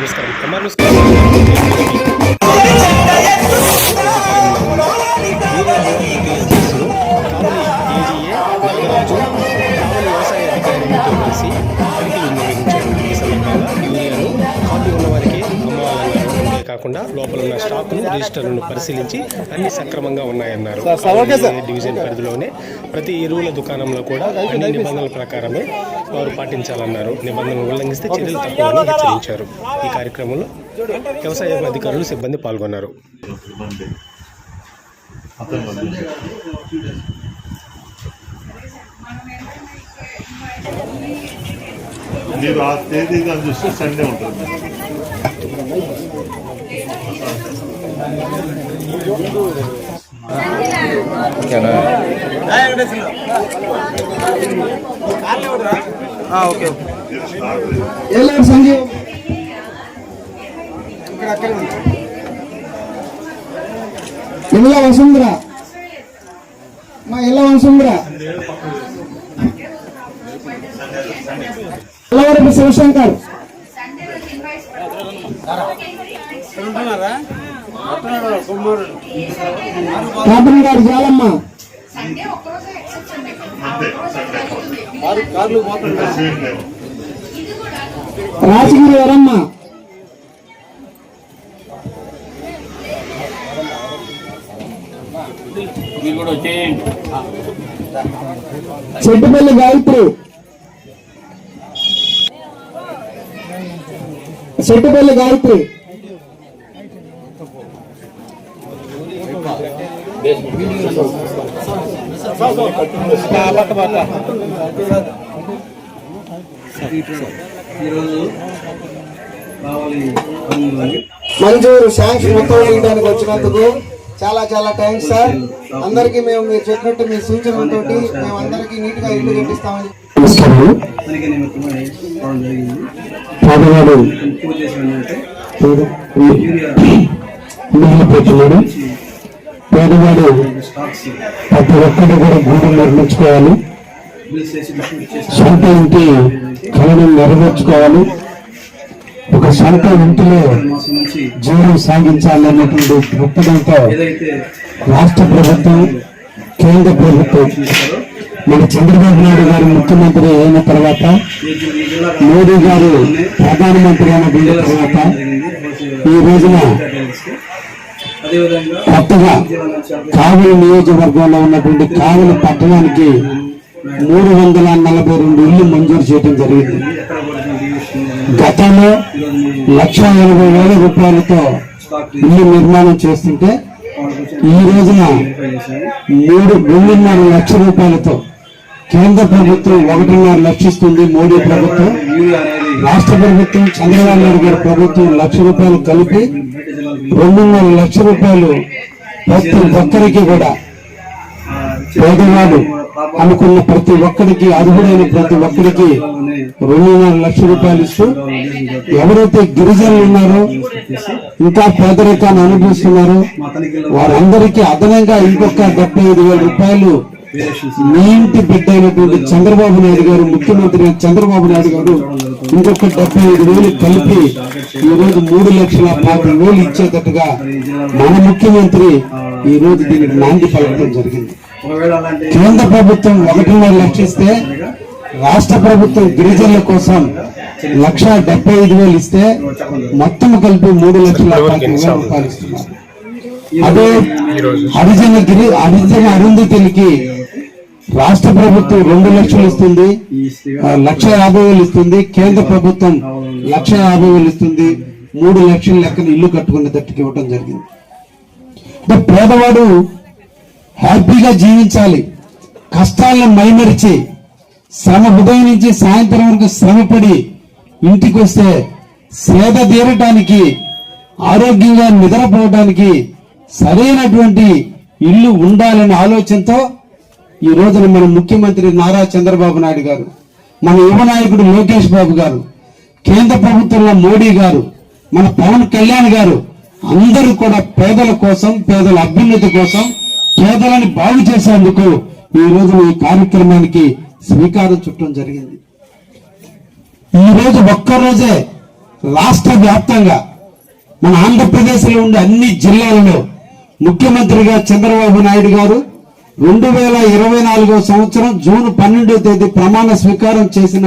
నమస్కారం. ఎంఆర్ వ్యవసాయ అధికారులతో కలిసి కాకుండా లోపల ఉన్న స్టాక్ను రిజిస్టర్లను పరిశీలించి అన్ని సక్రమంగా ఉన్నాయన్నారు. డివిజన్ పరిధిలోనే ప్రతి ఎరువుల దుకాణంలో కూడా అన్ని నిబంధనల ప్రకారమే వారు పాటించాలన్నారు. నిబంధనలు ఉల్లంఘిస్తే చర్యలు తప్పవని హెచ్చరించారు. ఈ కార్యక్రమంలో వ్యవసాయ అధికారులు సిబ్బంది పాల్గొన్నారు. మీరు ఆ తేదీ కానీ చూస్తే సండే ఉంటుంది. ఏలేరు సంజీవ్ ఇళ్ళ వసుంధర మా ఇళ్ళ వసుంధర ఇళ్ళవరపు శివశంకర్ కాపన్ గారు జాలమ్మ రాజగిరి వరమ్మ చెట్టుపల్లి గాయత్రి. చెట్టుపల్లి గాయత్రి. మంజూరు శాంక్షన్ మొత్తం వేయడానికి వచ్చినందుకు చాలా చాలా థ్యాంక్స్ సార్ అందరికీ మేము మీరు చెప్పినట్టు మీ సూచనలతో మేము అందరికీ నీట్గా ఇల్లు కట్టిస్తామని రావడం జరిగింది పేదవాడు ప్రతి ఒక్కరు కూడా గుండె నిర్మించుకోవాలి. సొంత ఇంటి కళను నెరవేర్చుకోవాలి. ఒక సొంత ఇంటిలో జీవనం సాగించాలన్నటువంటి దృక్పథంతో రాష్ట్ర ప్రభుత్వం కేంద్ర ప్రభుత్వం మన చంద్రబాబు నాయుడు గారు ముఖ్యమంత్రి అయిన తర్వాత మోడీ గారు ప్రధానమంత్రి అయిన తర్వాత ఈ రోజున అప్డేట్ కావలి నియోజకవర్గంలో ఉన్నటువంటి కావలి పట్టణానికి మూడు వందల నలభై రెండు ఇళ్ళు మంజూరు చేయడం జరిగింది. గతంలో లక్ష ఎనభై వేల రూపాయలతో ఇల్లు నిర్మాణం చేస్తుంటే ఈ రోజున మూడు రెండున్నర లక్ష రూపాయలతో కేంద్ర ప్రభుత్వం ఒకటిన్నర లక్షిస్తుంది మోడీ ప్రభుత్వం రాష్ట్ర ప్రభుత్వం చంద్రబాబు నాయుడు గారి ప్రభుత్వం లక్ష రూపాయలు కలిపి రెండున్నర లక్ష రూపాయలు ప్రతి ఒక్కరికి కూడా పేదవాడు అనుకున్న ప్రతి ఒక్కరికి అర్హుడైన ప్రతి ఒక్కరికి రెండున్నర లక్ష రూపాయలు ఇస్తూ ఎవరైతే గిరిజనులు ఉన్నారో ఇంకా పేదరికాన్ని అనుభవిస్తున్నారో వారందరికీ అదనంగా ఇంకొక డెబ్బై వేల రూపాయలు మీ ఇంటి బిడ్డ అయినటువంటి చంద్రబాబు నాయుడు గారు ముఖ్యమంత్రి చంద్రబాబు నాయుడు గారు ఇంకొక డెబ్బై ఐదు వేలు కలిపి ఈ రోజు మూడు లక్షల పాతిక వేలు ఇచ్చేటట్టుగా మన ముఖ్యమంత్రి ఈ రోజు దీనికి నాంది పలకడం జరిగింది. కేంద్ర ప్రభుత్వం ఒకటిన్నర లక్ష ఇస్తే రాష్ట్ర ప్రభుత్వం గిరిజనుల కోసం లక్ష డెబ్బై ఐదు వేలు ఇస్తే మొత్తం కలిపి మూడు లక్షల పాతిక వేల రూపాయలు ఇస్తున్నారు అదే హరిజన గిరి హరిజన అరుంధతులకి రాష్ట్ర ప్రభుత్వం రెండు లక్షలు ఇస్తుంది లక్ష యాభై వేలు ఇస్తుంది కేంద్ర ప్రభుత్వం లక్ష యాభై వేలు ఇస్తుంది మూడు లక్షల లెక్కన ఇల్లు కట్టుకునేటట్టుకు ఇవ్వటం జరిగింది. అంటే పేదవాడు హ్యాపీగా జీవించాలి కష్టాలను మైమరిచి శ్రమ ఉదయం నుంచి సాయంత్రం వరకు శ్రమపడి ఇంటికి వస్తే సేద తీరటానికి ఆరోగ్యంగా నిద్రపోవడానికి సరైనటువంటి ఇల్లు ఉండాలనే ఆలోచనతో ఈ రోజున మన ముఖ్యమంత్రి నారా చంద్రబాబు నాయుడు గారు మన యువ నాయకుడు లోకేష్ బాబు గారు కేంద్ర ప్రభుత్వంలో మోడీ గారు మన పవన్ కళ్యాణ్ గారు అందరూ కూడా పేదల కోసం పేదల అభ్యున్నతి కోసం పేదలని బాగు చేసేందుకు ఈ రోజు ఈ కార్యక్రమానికి శ్రీకారం చుట్టడం జరిగింది. ఈ రోజు ఒక్కరోజే రాష్ట్ర వ్యాప్తంగా మన ఆంధ్రప్రదేశ్లో ఉండే అన్ని జిల్లాలలో ముఖ్యమంత్రిగా చంద్రబాబు నాయుడు గారు రెండు వేల ఇరవై నాలుగో సంవత్సరం జూన్ పన్నెండో తేదీ ప్రమాణ స్వీకారం చేసిన